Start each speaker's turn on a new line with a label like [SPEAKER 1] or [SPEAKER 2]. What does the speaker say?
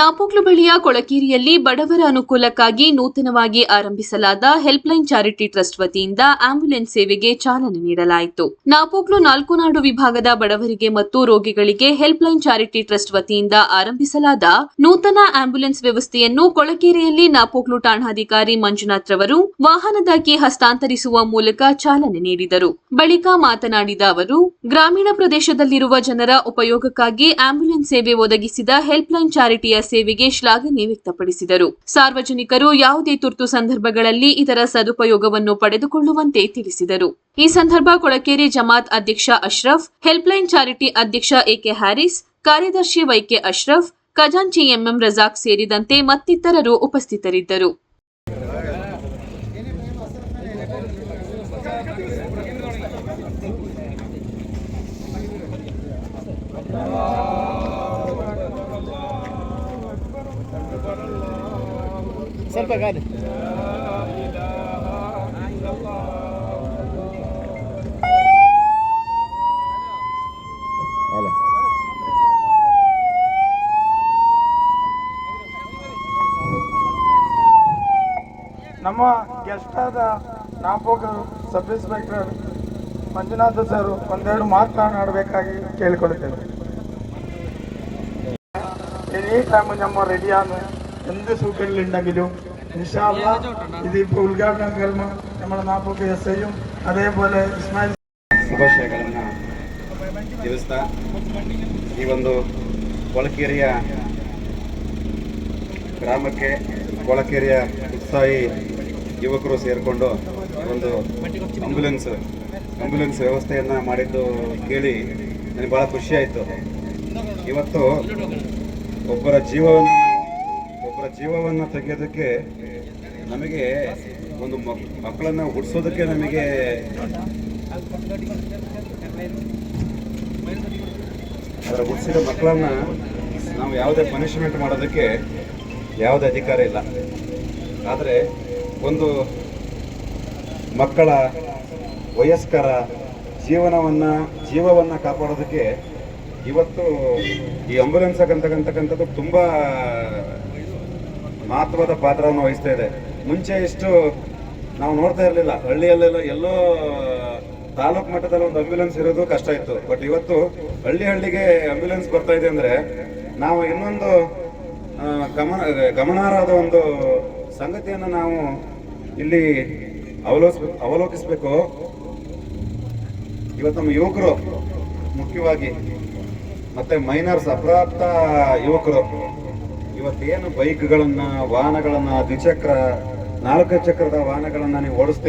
[SPEAKER 1] ನಾಪೋಕ್ಲು ಬಳಿಯ ಕೊಳಕೇರಿಯಲ್ಲಿ ಬಡವರ ಅನುಕೂಲಕ್ಕಾಗಿ ನೂತನವಾಗಿ ಆರಂಭಿಸಲಾದ ಹೆಲ್ಪ್ಲೈನ್ ಚಾರಿಟಿ ಟ್ರಸ್ಟ್ ವತಿಯಿಂದ ಆಂಬ್ಯುಲೆನ್ಸ್ ಸೇವೆಗೆ ಚಾಲನೆ ನೀಡಲಾಯಿತು. ನಾಪೋಕ್ಲು ನಾಲ್ಕು ನಾಡು ವಿಭಾಗದ ಬಡವರಿಗೆ ಮತ್ತು ರೋಗಿಗಳಿಗೆ ಹೆಲ್ಪ್ಲೈನ್ ಚಾರಿಟಿ ಟ್ರಸ್ಟ್ ವತಿಯಿಂದ ಆರಂಭಿಸಲಾದ ನೂತನ ಆಂಬ್ಯುಲೆನ್ಸ್ ವ್ಯವಸ್ಥೆಯನ್ನು ಕೊಳಕೇರಿಯಲ್ಲಿ ನಾಪೋಕ್ಲು ಠಾಣಾಧಿಕಾರಿ ಮಂಜುನಾಥ್ ರವರು ವಾಹನದಾಗಿ ಹಸ್ತಾಂತರಿಸುವ ಮೂಲಕ ಚಾಲನೆ ನೀಡಿದರು. ಬಳಿಕ ಮಾತನಾಡಿದ ಅವರು, ಗ್ರಾಮೀಣ ಪ್ರದೇಶದಲ್ಲಿರುವ ಜನರ ಉಪಯೋಗಕ್ಕಾಗಿ ಆಂಬ್ಯುಲೆನ್ಸ್ ಸೇವೆ ಒದಗಿಸಿದ ಹೆಲ್ಪ್ಲೈನ್ ಚಾರಿಟಿಯ ಸೇವೆಗೆ ಶ್ಲಾಘನೆ ವ್ಯಕ್ತಪಡಿಸಿದರು. ಸಾರ್ವಜನಿಕರು ಯಾವುದೇ ತುರ್ತು ಸಂದರ್ಭಗಳಲ್ಲಿ ಇದರ ಸದುಪಯೋಗವನ್ನು ಪಡೆದುಕೊಳ್ಳುವಂತೆ ತಿಳಿಸಿದರು. ಈ ಸಂದರ್ಭ ಕೊಳಕೇರಿ ಜಮಾತ್ ಅಧ್ಯಕ್ಷ ಅಶ್ರಫ್, ಹೆಲ್ಪ್ಲೈನ್ ಚಾರಿಟಿ ಅಧ್ಯಕ್ಷ ಎಕೆ ಹ್ಯಾರಿಸ್ ಕಾರ್ಯದರ್ಶಿ ವೈಕೆ ಅಶ್ರಫ್, ಖಜಾಂಚಿ ಎಂಎಂ ರಜಾಕ್ ಸೇರಿದಂತೆ ಮತ್ತಿತರರು ಉಪಸ್ಥಿತರಿದ್ದರು.
[SPEAKER 2] ಸ್ವಲ್ಪ ಗಾದೆ
[SPEAKER 3] ನಮ್ಮ ಗೆಸ್ಟಾದ ನಾಪೋಕರು ಸಬ್ ಇನ್ಸ್ಪೆಕ್ಟರ್ ಮಂಜುನಾಥ ಸರ್ ಒಂದೆರಡು ಮಾತನಾಡಬೇಕಾಗಿ ಕೇಳಿಕೊಳ್ತೇವೆ ಎನಿ ಟೈಮ್ ನಮ್ಮ ರೆಡಿಯಾದ എന്ത് സൂക്കലിലുണ്ടെങ്കിലും ഇൻഷാല്ല ഇതിപ്പോൾ ഉദ്ഘാടനം കർമ്മ നമ്മുടെ നാപ്പൊക്കെ എസ് ഐയും അതേപോലെ ഇസ്മായിൽ
[SPEAKER 4] ಶುಭಾಶಯಗಳನ್ನು ತಿಳಿಸ್ತಾ ಈ ಒಂದು ಕೊಳಕೇರಿಯ ಗ್ರಾಮಕ್ಕೆ ಕೊಳಕೇರಿಯ ಉತ್ಸಾಹಿ ಯುವಕರು ಸೇರಿಕೊಂಡು ಒಂದು ಆಂಬ್ಯುಲೆನ್ಸ್ ಆಂಬ್ಯುಲೆನ್ಸ್ ವ್ಯವಸ್ಥೆಯನ್ನು ಮಾಡಿದ್ದು ಕೇಳಿ ನನಗೆ ಭಾಳ ಖುಷಿ ಆಯಿತು ಇವತ್ತು ಒಬ್ಬರ ಜೀವವನ್ನು ಒಬ್ಬರ ಜೀವವನ್ನು ತೆಗೆಯೋದಕ್ಕೆ ನಮಗೆ ಒಂದು ಮಕ್ ಮಕ್ಕಳನ್ನು ಹುಟ್ಟಿಸೋದಕ್ಕೆ ನಮಗೆ ಅದರ ಹುಟ್ಟಿಸಿದ ಮಕ್ಕಳನ್ನು ನಾವು ಯಾವುದೇ ಪನಿಷ್ಮೆಂಟ್ ಮಾಡೋದಕ್ಕೆ ಯಾವುದೇ ಅಧಿಕಾರ ಇಲ್ಲ. ಆದರೆ ಒಂದು ಮಕ್ಕಳ ವಯಸ್ಕರ ಜೀವನವನ್ನು, ಜೀವವನ್ನು ಕಾಪಾಡೋದಕ್ಕೆ ಇವತ್ತು ಈ ಆಂಬುಲೆನ್ಸ್ ಅಂತಕ್ಕಂಥಕ್ಕಂಥದ್ದು ತುಂಬ ಮಹತ್ವದ ಪಾತ್ರವನ್ನು ವಹಿಸ್ತಾ ಇದೆ. ಮುಂಚೆ ಇಷ್ಟು ನಾವು ನೋಡ್ತಾ ಇರಲಿಲ್ಲ. ಹಳ್ಳಿಯಲ್ಲೆಲ್ಲ ಎಲ್ಲೋ ತಾಲೂಕ್ ಮಟ್ಟದಲ್ಲಿ ಒಂದು ಆಂಬ್ಯುಲೆನ್ಸ್ ಇರೋದು ಕಷ್ಟ ಇತ್ತು. ಬಟ್ ಇವತ್ತು ಹಳ್ಳಿ ಹಳ್ಳಿಗೆ ಆಂಬ್ಯುಲೆನ್ಸ್ ಬರ್ತಾ ಇದೆ ಅಂದ್ರೆ ನಾವು ಇನ್ನೊಂದು ಗಮನ ಗಮನಾರ್ಹದ ಒಂದು ಸಂಗತಿಯನ್ನು ನಾವು ಇಲ್ಲಿ ಅವಲೋಕಿಸ್ ಅವಲೋಕಿಸ್ಬೇಕು. ಇವತ್ತು ನಮ್ಮ ಯುವಕರು ಮುಖ್ಯವಾಗಿ, ಮತ್ತೆ ಮೈನರ್ಸ್ ಅಪ್ರಾಪ್ತ ಯುವಕರು ಇವತ್ತೇನು ಬೈಕ್ಗಳನ್ನು ವಾಹನಗಳನ್ನ ದ್ವಿಚಕ್ರ ನಾಲ್ಕು ಚಕ್ರದ ವಾಹನಗಳನ್ನ ನೀವು ಓಡಿಸ್ತೀರಿ?